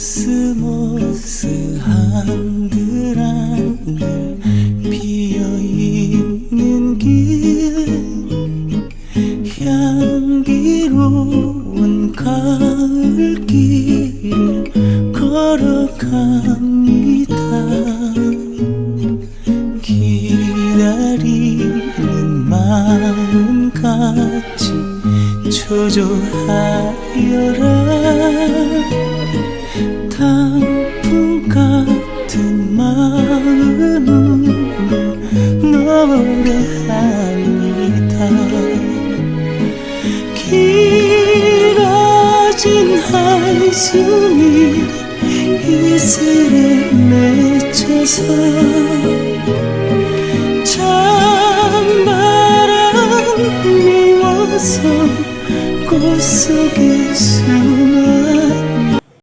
코스모스 한들 비어있는 길 향기로운 가을길 걸어갑니다 기다리는 마음 같이 초조하여라 마음으로 노래합니다. 길어진 한숨이 이슬에 맺혀서 찬바람 미워서 꽃 속에